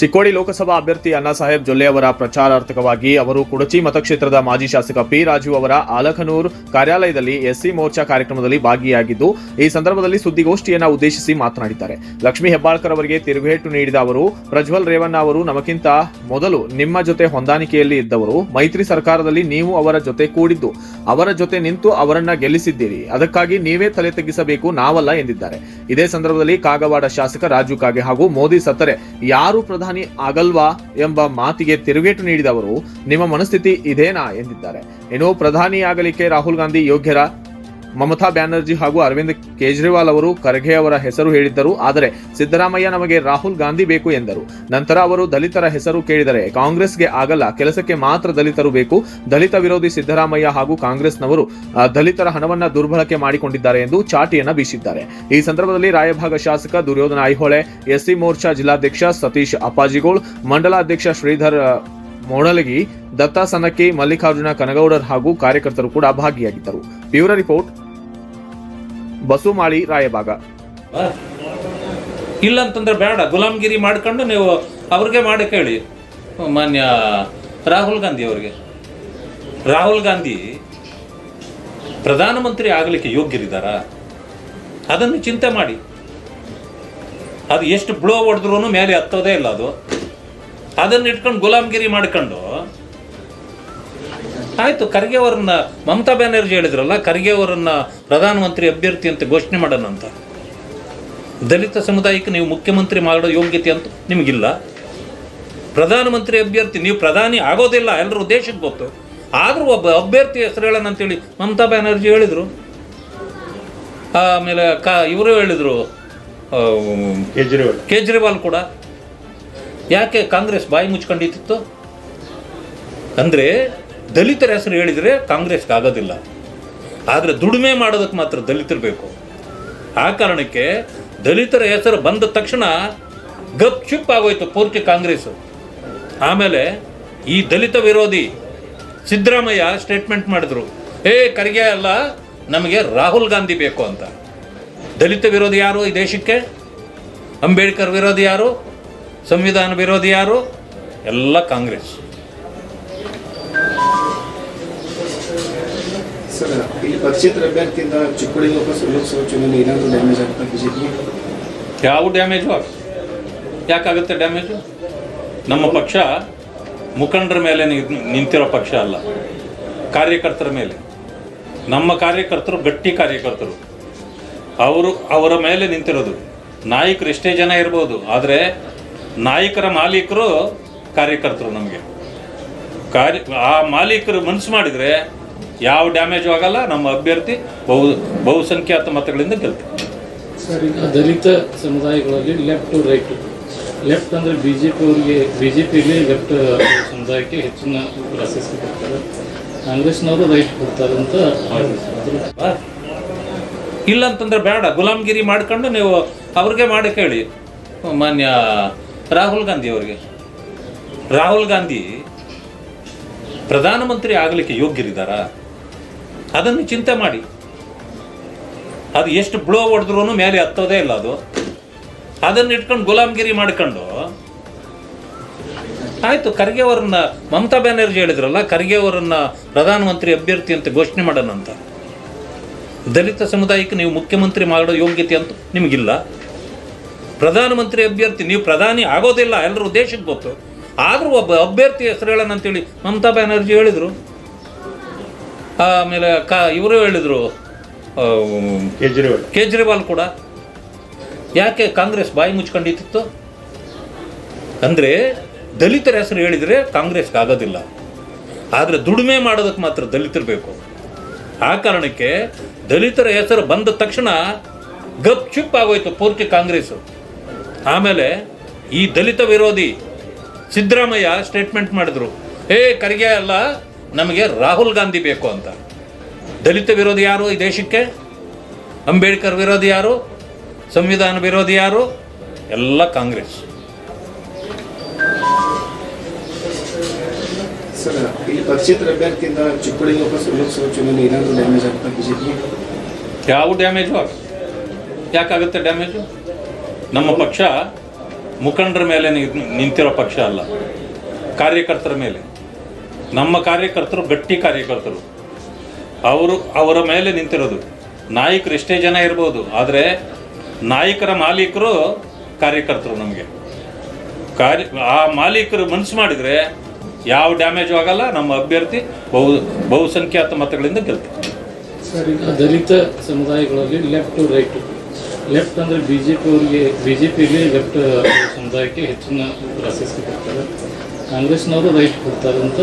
ಚಿಕ್ಕೋಡಿ ಲೋಕಸಭಾ ಅಭ್ಯರ್ಥಿ ಅಣ್ಣಾಸಾಹೇಬ್ ಜೊಲ್ಲೆ ಅವರ ಪ್ರಚಾರಾರ್ಥಕವಾಗಿ ಅವರು ಕುಡಚಿ ಮತಕ್ಷೇತ್ರದ ಮಾಜಿ ಶಾಸಕ ಪಿ ರಾಜು ಅವರ ಆಲಖನೂರ್ ಕಾರ್ಯಾಲಯದಲ್ಲಿ ಎಸ್ಸಿ ಮೋರ್ಚಾ ಕಾರ್ಯಕ್ರಮದಲ್ಲಿ ಭಾಗಿಯಾಗಿದ್ದು, ಈ ಸಂದರ್ಭದಲ್ಲಿ ಸುದ್ದಿಗೋಷ್ಠಿಯನ್ನು ಉದ್ದೇಶಿಸಿ ಮಾತನಾಡಿದ್ದಾರೆ. ಲಕ್ಷ್ಮೀ ಹೆಬ್ಬಾಳ್ಕರ್ ಅವರಿಗೆ ತಿರುಗೇಟು ನೀಡಿದ ಅವರು, ಪ್ರಜ್ವಲ್ ರೇವಣ್ಣ ಅವರು ನಮಗಿಂತ ಮೊದಲು ನಿಮ್ಮ ಜೊತೆ ಹೊಂದಾಣಿಕೆಯಲ್ಲಿ ಇದ್ದವರು, ಮೈತ್ರಿ ಸರ್ಕಾರದಲ್ಲಿ ನೀವು ಅವರ ಜೊತೆ ಕೂಡಿದ್ದು, ಅವರ ಜೊತೆ ನಿಂತು ಅವರನ್ನ ಗೆಲ್ಲಿಸಿದ್ದೀರಿ, ಅದಕ್ಕಾಗಿ ನೀವೇ ತಲೆ ತಗ್ಗಿಸಬೇಕು ನಾವಲ್ಲ ಎಂದಿದ್ದಾರೆ. ಇದೇ ಸಂದರ್ಭದಲ್ಲಿ ಕಾಗವಾಡ ಶಾಸಕ ರಾಜು ಕಾಗೆ ಹಾಗೂ ಮೋದಿ ಸತ್ತರೆ ಯಾರು ಪ್ರಧಾನಿ ಆಗಲ್ವಾ ಎಂಬ ಮಾತಿಗೆ ತಿರುಗೇಟು ನೀಡಿದವರು, ನಿಮ್ಮ ಮನಸ್ಥಿತಿ ಇದೇನಾ ಎಂದಿದ್ದಾರೆ. ಇನ್ನು ಪ್ರಧಾನಿ ಆಗಲಿಕ್ಕೆ ರಾಹುಲ್ ಗಾಂಧಿ ಯೋಗ್ಯರ ಮಮತಾ ಬ್ಯಾನರ್ಜಿ ಹಾಗೂ ಅರವಿಂದ್ ಕೇಜ್ರಿವಾಲ್ ಅವರು ಖರ್ಗೆ ಅವರ ಹೆಸರು ಹೇಳಿದ್ದರು, ಆದರೆ ಸಿದ್ದರಾಮಯ್ಯ ನಮಗೆ ರಾಹುಲ್ ಗಾಂಧಿ ಬೇಕು ಎಂದರು. ನಂತರ ಅವರು ದಲಿತರ ಹೆಸರು ಕೇಳಿದರೆ ಕಾಂಗ್ರೆಸ್ಗೆ ಆಗಲ್ಲ, ಕೆಲಸಕ್ಕೆ ಮಾತ್ರ ದಲಿತರು ಬೇಕು. ದಲಿತ ವಿರೋಧಿ ಸಿದ್ದರಾಮಯ್ಯ ಹಾಗೂ ಕಾಂಗ್ರೆಸ್ನವರು ದಲಿತರ ಹಣವನ್ನ ದುರ್ಬಳಕೆ ಮಾಡಿಕೊಂಡಿದ್ದಾರೆ ಎಂದು ಚಾಟಿಯನ್ನ ಬೀಸಿದ್ದಾರೆ. ಈ ಸಂದರ್ಭದಲ್ಲಿ ರಾಯಭಾಗ ಶಾಸಕ ದುರ್ಯೋಧನ ಐಹೊಳೆ, ಎಸ್ಸಿ ಮೋರ್ಚಾ ಜಿಲ್ಲಾಧ್ಯಕ್ಷ ಸತೀಶ್ ಅಪ್ಪಾಜಿಗೋಳ್ ಮಂಡಲಾಧ್ಯಕ್ಷ ಶ್ರೀಧರ್ ಮೋಡಲಗಿ ದತ್ತಾ ಸನಕ್ಕಿ ಮಲ್ಲಿಕಾರ್ಜುನ ಕನಗೌಡರ್ ಹಾಗೂ ಕಾರ್ಯಕರ್ತರು ಕೂಡ ಭಾಗಿಯಾಗಿದ್ದರು. Bureau report Basumali Raybag. ಇಲ್ಲಂತಂದ್ರೆ ಇಲ್ಲ ಅಂತಂದ್ರೆ ಬೇಡ, ಗುಲಾಮ್ಗಿರಿ ಮಾಡ್ಕೊಂಡು ನೀವು ಅವ್ರಿಗೆ ಮಾಡಿ ಕೇಳಿ. ಮಾನ್ಯ ರಾಹುಲ್ ಗಾಂಧಿ ಅವರಿಗೆ. ರಾಹುಲ್ ಗಾಂಧಿ ಪ್ರಧಾನಮಂತ್ರಿ ಆಗಲಿಕ್ಕೆ ಯೋಗ್ಯರಿದ್ದಾರಾ? ಅದನ್ನು ಚಿಂತೆ ಮಾಡಿ. ಅದು ಎಷ್ಟು ಬ್ಲೋ ಹೊಡೆದ್ರೂ ಮೇಲೆ ಹತ್ತೋದೇ ಇಲ್ಲ ಅದು. ಅದನ್ನು ಇಟ್ಕೊಂಡು ಗುಲಾಮ್ಗಿರಿ ಮಾಡ್ಕೊಂಡು ಆಯ್ತು ಖರ್ಗೆ ಅವರನ್ನ ಮಮತಾ ಬ್ಯಾನರ್ಜಿ ಹೇಳಿದ್ರಲ್ಲ ಖರ್ಗೆ ಅವರನ್ನ ಪ್ರಧಾನಮಂತ್ರಿ ಅಭ್ಯರ್ಥಿ ಅಂತ ಘೋಷಣೆ ಮಾಡೋಣ ಅಂತ. ದಲಿತ ಸಮುದಾಯಕ್ಕೆ ನೀವು ಮುಖ್ಯಮಂತ್ರಿ ಮಾಡೋ ಯೋಗ್ಯತೆ ಅಂತ ನಿಮಗಿಲ್ಲ. ಪ್ರಧಾನಮಂತ್ರಿ ಅಭ್ಯರ್ಥಿ ನೀವು ಪ್ರಧಾನಿ ಆಗೋದಿಲ್ಲ ಎಲ್ಲರೂ ದೇಶಕ್ಕೆ ಗೊತ್ತು. ಆದರೂ ಒಬ್ಬ ಅಭ್ಯರ್ಥಿ ಹೆಸರು ಹೇಳೋಣ ಅಂತೇಳಿ ಮಮತಾ ಬ್ಯಾನರ್ಜಿ ಹೇಳಿದರು. ಆಮೇಲೆ ಕ ಇವರು ಹೇಳಿದರು ಕೇಜ್ರಿವಾಲ್. ಕೇಜ್ರಿವಾಲ್ ಕೂಡ. ಯಾಕೆ ಕಾಂಗ್ರೆಸ್ ಬಾಯಿ ಮುಚ್ಕೊಂಡಿತ್ತು? ಅಂದರೆ ದಲಿತರ ಹೆಸರು ಹೇಳಿದರೆ ಕಾಂಗ್ರೆಸ್ಗೆ ಆಗೋದಿಲ್ಲ. ಆದರೆ ದುಡಿಮೆ ಮಾಡೋದಕ್ಕೆ ಮಾತ್ರ ದಲಿತರು ಬೇಕು. ಆ ಕಾರಣಕ್ಕೆ ದಲಿತರ ಹೆಸರು ಬಂದ ತಕ್ಷಣ ಗಪ್ ಚುಪ್ ಆಗೋಯ್ತು ಪೂರ್ತಿ ಕಾಂಗ್ರೆಸ್ ಆಮೇಲೆ ಈ ದಲಿತ ವಿರೋಧಿ ಸಿದ್ದರಾಮಯ್ಯ ಸ್ಟೇಟ್ಮೆಂಟ್ ಮಾಡಿದ್ರು. ಏ, ಖರ್ಗೆ ಅಲ್ಲ, ನಮಗೆ ರಾಹುಲ್ ಗಾಂಧಿ ಬೇಕು ಅಂತ. ದಲಿತ ವಿರೋಧಿ ಯಾರು ಈ ದೇಶಕ್ಕೆ? ಅಂಬೇಡ್ಕರ್ ವಿರೋಧಿ ಯಾರು? ಸಂವಿಧಾನ ವಿರೋಧಿ ಯಾರು? ಎಲ್ಲ ಕಾಂಗ್ರೆಸ್. ಸರ್ ಪಕ್ಷೇತರ ಅಭ್ಯರ್ಥಿಯಿಂದ ಲೋಕಸಭಾ ಚುನಾವಣೆ ಏನಾದರೂ ಡ್ಯಾಮೇಜ್ ಆಗುತ್ತಾ ಯಾವ ಡ್ಯಾಮೇಜು ಯಾಕಾಗುತ್ತೆ ಡ್ಯಾಮೇಜು ನಮ್ಮ ಪಕ್ಷ ಮುಖಂಡರ ಮೇಲೆ ನಿಂತಿರೋ ಪಕ್ಷ ಅಲ್ಲ. ಕಾರ್ಯಕರ್ತರ ಮೇಲೆ. ನಮ್ಮ ಕಾರ್ಯಕರ್ತರು ಗಟ್ಟಿ ಕಾರ್ಯಕರ್ತರು. ಅವರು ಅವರ ಮೇಲೆ ನಿಂತಿರೋದು. ನಾಯಕರು ಎಷ್ಟೇ ಜನ ಇರ್ಬೋದು, ಆದರೆ ನಾಯಕರ ಮಾಲೀಕರು ಕಾರ್ಯಕರ್ತರು ನಮಗೆ. ಕಾರ್ಯ, ಆ ಮಾಲೀಕರು ಮನಸ್ಸು ಮಾಡಿದರೆ ಯಾವ ಡ್ಯಾಮೇಜು ಆಗಲ್ಲ ನಮ್ಮ ಅಭ್ಯರ್ಥಿ ಬಹು ಬಹುಸಂಖ್ಯಾತ ಮತಗಳಿಂದ ಗೆಲ್ತಾರೆ ಸರ್ ಈಗ ದಲಿತ ಸಮುದಾಯಗಳಲ್ಲಿ ಲೆಫ್ಟ್ ಟು ರೈಟ್ ಲೆಫ್ಟ್ ಅಂದರೆ ಬಿ ಜೆ ಪಿ ಅವರಿಗೆ ಬಿ ಜೆ ಪಿಲಿ ಲೆಫ್ಟ್ ಸಮುದಾಯಕ್ಕೆ ಹೆಚ್ಚಿನ ಪ್ರಾಶಸ್ತ್ಯ ಕೊಡ್ತಾರೆ. ಕಾಂಗ್ರೆಸ್ನವರು ರೈಟ್ ಕೊಡ್ತಾರೆ ಅಂತ ಇಲ್ಲಂತಂದ್ರೆ ಇಲ್ಲ ಅಂತಂದ್ರೆ ಬೇಡ ಗುಲಾಮ್ಗಿರಿ ಮಾಡ್ಕೊಂಡು ನೀವು ಅವ್ರಿಗೆ ಮಾಡಿ ಕೇಳಿ. ಮಾನ್ಯ ರಾಹುಲ್ ಗಾಂಧಿ ಅವರಿಗೆ. ರಾಹುಲ್ ಗಾಂಧಿ ಪ್ರಧಾನಮಂತ್ರಿ ಆಗಲಿಕ್ಕೆ ಯೋಗ್ಯರಿದ್ದಾರಾ? ಅದನ್ನು ಚಿಂತೆ ಮಾಡಿ. ಅದು ಎಷ್ಟು ಬ್ಲೋ ಹೊಡೆದ್ರೂ ಮೇಲೆ ಹತ್ತೋದೇ ಇಲ್ಲ ಅದು. ಅದನ್ನ ಇಟ್ಕೊಂಡು ಗುಲಾಮ್ಗಿರಿ ಮಾಡ್ಕೊಂಡು. ಆಯಿತು ಖರ್ಗೆ ಅವರನ್ನ ಮಮತಾ ಬ್ಯಾನರ್ಜಿ ಹೇಳಿದ್ರಲ್ಲ ಖರ್ಗೆ ಅವರನ್ನ ಪ್ರಧಾನಮಂತ್ರಿ ಅಭ್ಯರ್ಥಿ ಅಂತ ಘೋಷಣೆ ಮಾಡೋಣ ಅಂತ. ದಲಿತ ಸಮುದಾಯಕ್ಕೆ ನೀವು ಮುಖ್ಯಮಂತ್ರಿ ಮಾಡೋ ಯೋಗ್ಯತೆ ಅಂತ ನಿಮಗಿಲ್ಲ. ಪ್ರಧಾನಮಂತ್ರಿ ಅಭ್ಯರ್ಥಿ, ನೀವು ಪ್ರಧಾನಿ ಆಗೋದಿಲ್ಲ ಎಲ್ಲರೂ ದೇಶಕ್ಕೆ ಗೊತ್ತು. ಆದರೂ ಒಬ್ಬ ಅಭ್ಯರ್ಥಿ ಹೆಸರು ಹೇಳೋಣ ಅಂತೇಳಿ ಮಮತಾ ಬ್ಯಾನರ್ಜಿ ಹೇಳಿದರು. ಆಮೇಲೆ ಕ ಇವರು ಹೇಳಿದರು ಕೇಜ್ರಿವಾಲ್. ಕೇಜ್ರಿವಾಲ್ ಕೂಡ. ಯಾಕೆ ಕಾಂಗ್ರೆಸ್ ಬಾಯಿ ಮುಚ್ಕೊಂಡಿತ್ತು ಅಂದರೆ ದಲಿತರ ಹೆಸರು ಹೇಳಿದರೆ ಕಾಂಗ್ರೆಸ್ಗೆ ಆಗೋದಿಲ್ಲ. ಆದರೆ ದುಡಿಮೆ ಮಾಡೋದಕ್ಕೆ ಮಾತ್ರ ದಲಿತರು ಬೇಕು. ಆ ಕಾರಣಕ್ಕೆ ದಲಿತರ ಹೆಸರು ಬಂದ ತಕ್ಷಣ ಗಪ್ ಚುಪ್ ಆಗೋಯ್ತು ಪೂರ್ತಿ ಕಾಂಗ್ರೆಸ್. ಆಮೇಲೆ ಈ ದಲಿತ ವಿರೋಧಿ ಸಿದ್ದರಾಮಯ್ಯ ಸ್ಟೇಟ್ಮೆಂಟ್ ಮಾಡಿದ್ರು. ಏ ಕರಿಗೆ ಅಲ್ಲ ನಮಗೆ ರಾಹುಲ್ ಗಾಂಧಿ ಬೇಕು ಅಂತ. ದಲಿತ ವಿರೋಧಿ ಯಾರು ಈ ದೇಶಕ್ಕೆ? ಅಂಬೇಡ್ಕರ್ ವಿರೋಧಿ ಯಾರು? ಸಂವಿಧಾನ ವಿರೋಧಿ ಯಾರು? ಎಲ್ಲ ಕಾಂಗ್ರೆಸ್. ಡ್ಯಾಮೇಜ್ ಯಾವ ಡ್ಯಾಮೇಜು ಯಾಕಾಗುತ್ತೆ ಡ್ಯಾಮೇಜು ನಮ್ಮ ಪಕ್ಷ ಮುಖಂಡರ ಮೇಲೆ ನಿಂತಿರೋ ಪಕ್ಷ ಅಲ್ಲ. ಕಾರ್ಯಕರ್ತರ ಮೇಲೆ. ನಮ್ಮ ಕಾರ್ಯಕರ್ತರು, ಗಟ್ಟಿ ಕಾರ್ಯಕರ್ತರು. ಅವರು ಅವರ ಮೇಲೆ ನಿಂತಿರೋದು. ನಾಯಕರು ಎಷ್ಟೇ ಜನ ಇರ್ಬೋದು, ಆದರೆ ನಾಯಕರ ಮಾಲೀಕರು ಕಾರ್ಯಕರ್ತರು ನಮಗೆ. ಕಾರ್ಯ, ಆ ಮಾಲೀಕರು ಮನಸ್ಸು ಮಾಡಿದರೆ ಯಾವ ಡ್ಯಾಮೇಜು ಆಗಲ್ಲ, ನಮ್ಮ ಅಭ್ಯರ್ಥಿ ಬಹು, ಬಹುಸಂಖ್ಯಾತ ಮತಗಳಿಂದ ಗೆಲ್ತಾರೆ ಸರ್, ಈಗ ದಲಿತ ಸಮುದಾಯಗಳಲ್ಲಿ ಲೆಫ್ಟ್ ರೈಟ್ ಲೆಫ್ಟ್ ಅಂದರೆ ಬಿ ಜೆ ಪಿ ಅವರಿಗೆ ಬಿ ಜೆ ಪಿಗೆ ಲೆಫ್ಟ್ ಸಮುದಾಯಕ್ಕೆ ಹೆಚ್ಚಿನ ಪ್ರಾಶಸ್ತ್ಯ ಕೊಡ್ತಾರೆ. ಕಾಂಗ್ರೆಸ್ನವರು ರೈಟ್ ಕೊಡ್ತಾರೆ ಅಂತ.